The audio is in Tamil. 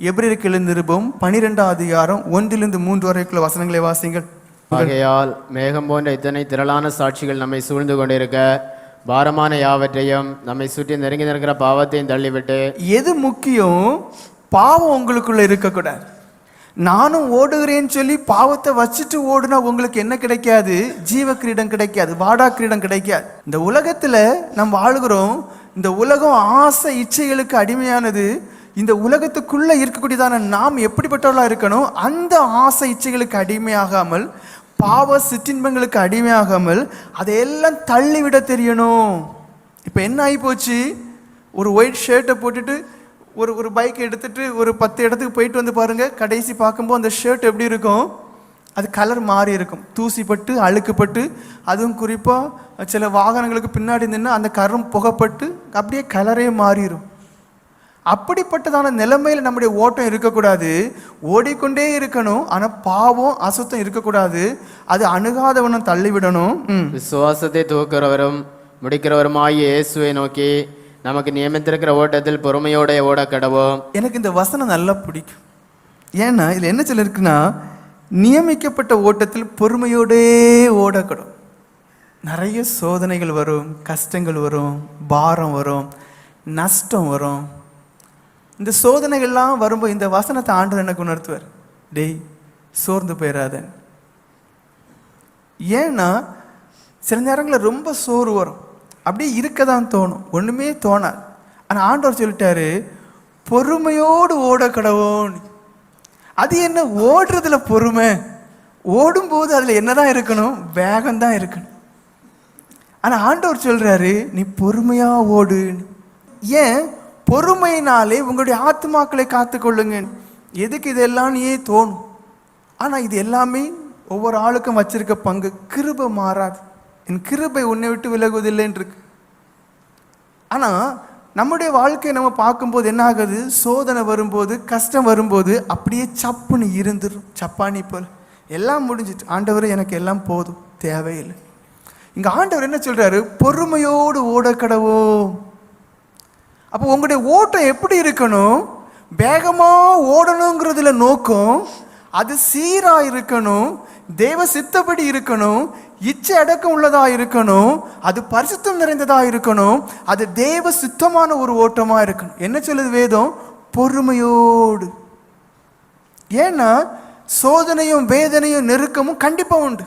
எபிரேயருக்கு எழுந்த நிருபம் பனிரெண்டாம் அதிகாரம் ஒன்றிலிருந்து மூன்று வரைக்குள்ள வசனங்களை வாசிங்கள் ஆகையால் மேகம் போன்ற இத்தனை திரளான சாட்சிகள் நம்மை சூழ்ந்து கொண்டிருக்க பாரமான யாவற்றையும் நம்மை சுற்றி நெருங்கி நிற்கிற பாவத்தையும் தள்ளிவிட்டு எது முக்கியம்? பாவம் உங்களுக்குள்ள இருக்கக்கூடாது. நானும் ஓடுகிறேன்னு சொல்லி பாவத்தை வச்சுட்டு ஓடுனா உங்களுக்கு என்ன கிடைக்காது? ஜீவ கிரீடம் கிடைக்காது வாடா கிரீடம் கிடைக்காது. இந்த உலகத்துல நம்ம வாழுகிறோம். இந்த உலகம் ஆசை இச்சைகளுக்கு அடிமையானது. இந்த உலகத்துக்குள்ளே இருக்கக்கூடியதான நாம் எப்படிப்பட்டவர்களாக இருக்கணும்? அந்த ஆசை இச்சைகளுக்கு அடிமையாகாமல் பாவ சிற்றின்பங்களுக்கு அடிமையாகாமல் அதையெல்லாம் தள்ளிவிட தெரியணும். இப்போ என்ன ஆகி போச்சு ஒரு ஒயிட் ஷர்ட்டை போட்டுட்டு ஒரு ஒரு பைக் எடுத்துட்டு ஒரு பத்து இடத்துக்கு போயிட்டு வந்து பாருங்கள் கடைசி பார்க்கும்போது அந்த ஷர்ட் எப்படி இருக்கும்? அது கலர் மாறி இருக்கும். தூசிப்பட்டு அழுக்குப்பட்டு அதுவும் குறிப்பாக சில வாகனங்களுக்கு பின்னாடி நின்று அந்த கரும் புகைப்பட்டு அப்படியே கலரே மாறிடும் அப்படிப்பட்டதான நிலைமையில் நம்முடைய ஓட்டம் இருக்கக்கூடாது. ஓடிக்கொண்டே இருக்கணும். ஆனால் பாவம் அசுத்தம் இருக்கக்கூடாது. அது அணுகாதவனும் தள்ளிவிடணும். விசுவாசத்தை தூக்குறவரும் முடிக்கிறவருமாகிய இயேசுவை நோக்கி நமக்கு நியமித்திருக்கிற ஓட்டத்தில் பொறுமையோட ஓட கடவோம். எனக்கு இந்த வசனம் நல்லா பிடிக்கும். ஏன்னா இதில் என்ன சொல்லியிருக்குன்னா நியமிக்கப்பட்ட ஓட்டத்தில் பொறுமையோடே ஓடக்கூடும் நிறைய சோதனைகள் வரும் கஷ்டங்கள் வரும் பாரம் வரும் நஷ்டம் வரும். இந்த சோதனைகள்லாம் வரும்போது இந்த வசனத்தை ஆண்டவர் எனக்கு உணர்த்துவார். டேய் சோர்ந்து போயிடாதன் ஏன்னா சில நேரங்களில் ரொம்ப சோறு வரும். அப்படியே இருக்க தான் தோணும். ஒன்றுமே தோணாது. ஆனால் ஆண்டவர் சொல்லிட்டாரு பொறுமையோடு ஓட கடவோன்னு அது என்ன? ஓடுறதுல பொறுமை. ஓடும்போது அதில் என்னதான் இருக்கணும்? வேகம் தான் இருக்கணும். ஆனால் ஆண்டவர் சொல்கிறாரு நீ பொறுமையாக ஓடு ஏன்? பொறுமையினாலே உங்களுடைய ஆத்மாக்களை காத்துக்கொள்ளுங்க எதுக்கு இதெல்லாம் ஏ தோணும்? ஆனால் இது எல்லாமே ஒவ்வொரு ஆளுக்கும் வச்சிருக்க பங்கு. கிருபை மாறாது. என் கிருபை உன்னை விட்டு விலகுவதில்லைன்னு இருக்கு ஆனால் நம்முடைய வாழ்க்கையை நம்ம பார்க்கும்போது என்ன ஆகுது? சோதனை வரும்போது கஷ்டம் வரும்போது அப்படியே சப்புன்னு இருந்துடும் சப்பானி போல். எல்லாம் முடிஞ்சிட்டு ஆண்டவர் எனக்கு எல்லாம் போதும். தேவையில்லை. இங்கே ஆண்டவர் என்ன சொல்கிறாரு பொறுமையோடு ஓட கடவோ அப்போ உங்களுடைய ஓட்டம் எப்படி இருக்கணும்? வேகமாக ஓடணுங்கிறதுல நோக்கம் அது சீராக இருக்கணும் தேவ சித்தப்படி இருக்கணும் இச்சை அடக்கம் உள்ளதாக இருக்கணும் அது பரிசுத்தம் நிறைந்ததாக இருக்கணும் அது தேவ சுத்தமான ஒரு ஓட்டமாக இருக்கணும். என்ன சொல்லுது வேதம்? பொறுமையோடு. ஏன்னா சோதனையும் வேதனையும் நெருக்கமும் கண்டிப்பாக உண்டு.